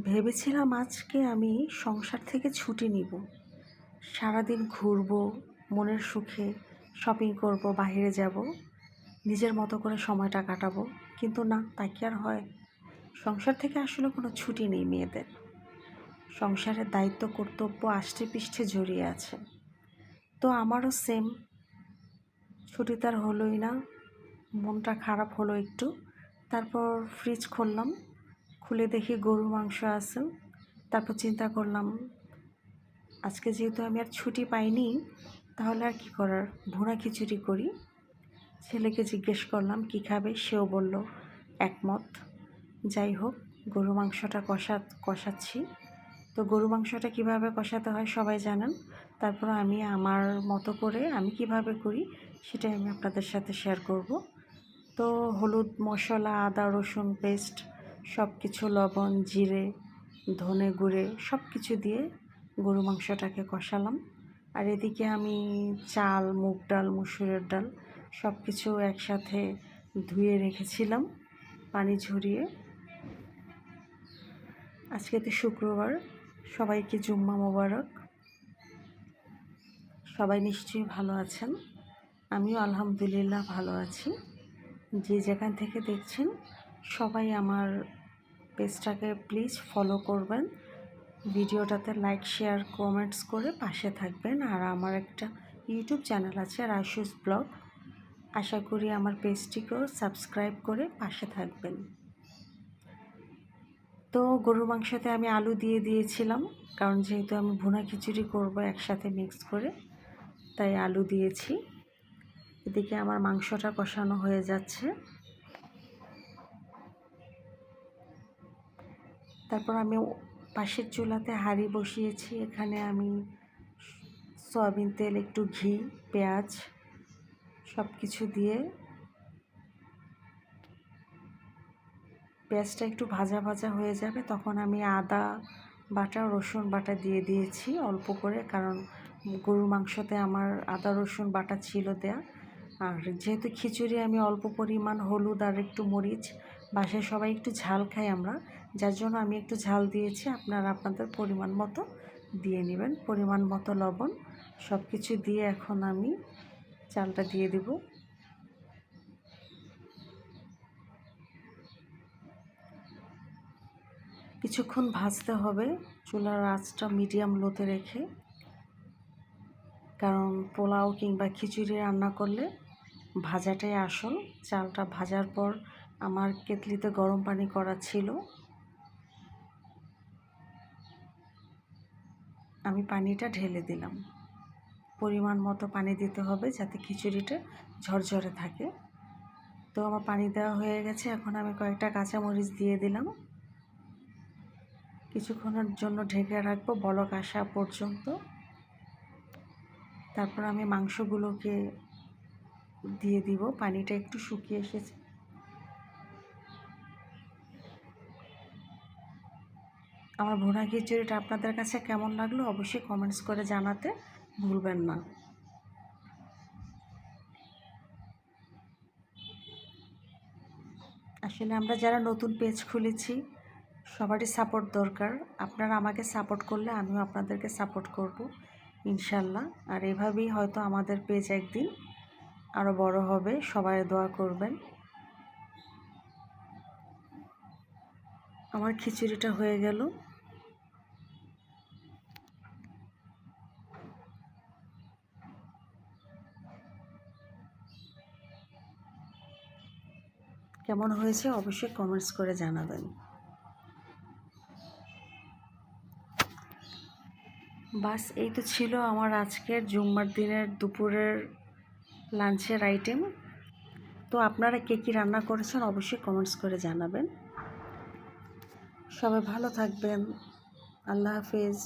ভেবেছিলাম আজকে আমি সংসার থেকে ছুটি নিব। সারাদিন ঘুরবো, মনের সুখে শপিং করব বাইরে যাব, নিজের মতো করে সময়টা কাটাবো। কিন্তু না, তা কি আর হয়? সংসার থেকে আসলে কোনো ছুটি নেই মেয়েদের। সংসারের দায়িত্ব, কর্তব্য আষ্টে পৃষ্ঠে জড়িয়ে আছে। তো আমারও সেম ছুটি তার হলোই না। মনটা খারাপ হলো একটু। তারপর ফ্রিজ খুললাম। খুলে দেখি গরুর মাংস আছে। তারপর চিন্তা করলাম, আজকে যেহেতু আমি আর ছুটি পাইনি, তাহলে আর কি করার? ভুনা খিচুড়ি করি। ছেলেকে জিজ্ঞেস করলাম, কি খাবে? সেও বলল, একমত। যাই হোক গরু মাংসটা কষা, কষাচ্ছি। তো গরু মাংসটা কীভাবে কষাতে হয় সবাই জানেন। তারপর আমি আমার মতো করে আমি কীভাবে করি সেটাই আমি আপনাদের সাথে শেয়ার করব। তো হলুদ মশলা, আদা, রসুন পেস্ট সব কিছু লবণ, জিরে, ধনে গুঁড়ে সব কিছু দিয়ে গরু মাংসটাকে কষালাম। আর এদিকে আমি চাল, মুগ ডাল, মুসুরের ডাল সব কিছু একসাথে ধুয়ে রেখেছিলাম পানি ঝরিয়ে। আজকে তো শুক্রবার, সবাইকে জুম্মা মোবারক। সবাই নিশ্চয়ই ভালো আছেন। আমিও আলহামদুলিল্লাহ ভালো আছি। যে যেখান থেকে দেখছেন সবাই আমার পেজটাকে প্লিজ ফলো করবেন। ভিডিওটাতে লাইক শেয়ার কমেন্টস করে পাশে থাকবেন। আর আমার একটা ইউটিউব চ্যানেল আছে, রাইসুস ব্লগ। আশা করি আমার পেজটিকেও সাবস্ক্রাইব করে পাশে থাকবেন। তো গরুর মাংসতে আমি আলু দিয়ে দিয়েছিলাম, কারণ যেহেতু আমি ভুনা খিচুড়ি করব একসাথে মিক্স করে, তাই আলু দিয়েছি। এদিকে আমার মাংসটা কষানো হয়ে যাচ্ছে। তারপর আমি পাশের চুলাতে হাঁড়ি বসিয়েছি। এখানে আমি সয়াবিন তেল, একটু ঘি, পেঁয়াজ সব কিছু দিয়ে পেঁয়াজটা একটু ভাজা ভাজা হয়ে যাবে। তখন আমি আদা বাটা, রসুন বাটা দিয়ে দিয়েছি অল্প করে, কারণ গরুর মাংসতে আমার আদা, রসুন বাটা ছিল দেয়া। আর যেহেতু খিচুড়ি আমি অল্প পরিমাণ হলুদ আর একটু মরিচ, বাসায় সবাই একটু ঝাল খাই আমরা, যার জন্য আমি একটু ঝাল দিয়েছি, আপনারা আপনাদের পরিমাণ মতো দিয়ে নেবেন। পরিমাণ মতো লবণ সব কিছু দিয়ে এখন আমি চালটা দিয়ে দেব। কিছুক্ষণ ভাজতে হবে, চুলার আঁচটা মিডিয়াম লোতে রেখে, কারণ পোলাও কিংবা খিচুড়ি রান্না করলে ভাজাটাই আসল। চালটা ভাজার পর আমার কেতলিতে গরম পানি করা ছিল। আমি পানিটা ঢেলে দিলাম। পরিমাণ মতো পানি দিতে হবে যাতে খিচুড়িটা ঝরঝরে থাকে। তো আমার পানি দেওয়া হয়ে গেছে। এখন আমি কয়েকটা কাঁচামরিচ দিয়ে দিলাম। কিছুক্ষণের জন্য ঢেকে রাখব বলক আসা পর্যন্ত। তারপর আমি মাংসগুলোকে দিয়ে দিব, পানিটা একটু শুকিয়ে এসেছে। আমার ভুনা খিচুড়িটা আপনাদের কাছে কেমন লাগল অবশ্যই কমেন্টস করে জানাতে ভুলবেন না। আসলে আমরা যারা নতুন পেজ খুলেছি, সবারই সাপোর্ট দরকার। আপনারা আমাকে সাপোর্ট করলে আমিও আপনাদেরকে সাপোর্ট করব, ইনশাল্লাহ। আর এভাবেই হয়তো আমাদের পেজ একদিন আরও বড় হবে, সবাই দোয়া করবেন। আমার খিচুড়িটা হয়ে গেল। কেমন হয়েছে অবশ্যই কমেন্টস করে জানাবেন। বাস, এই তো ছিল আমার আজকের জুম্মার দিনের দুপুরের লাঞ্চের আইটেম। তো আপনারা কে কী রান্না করেছেন অবশ্যই কমেন্টস করে জানাবেন। সবাই ভালো থাকবেন। আল্লাহ হাফেজ।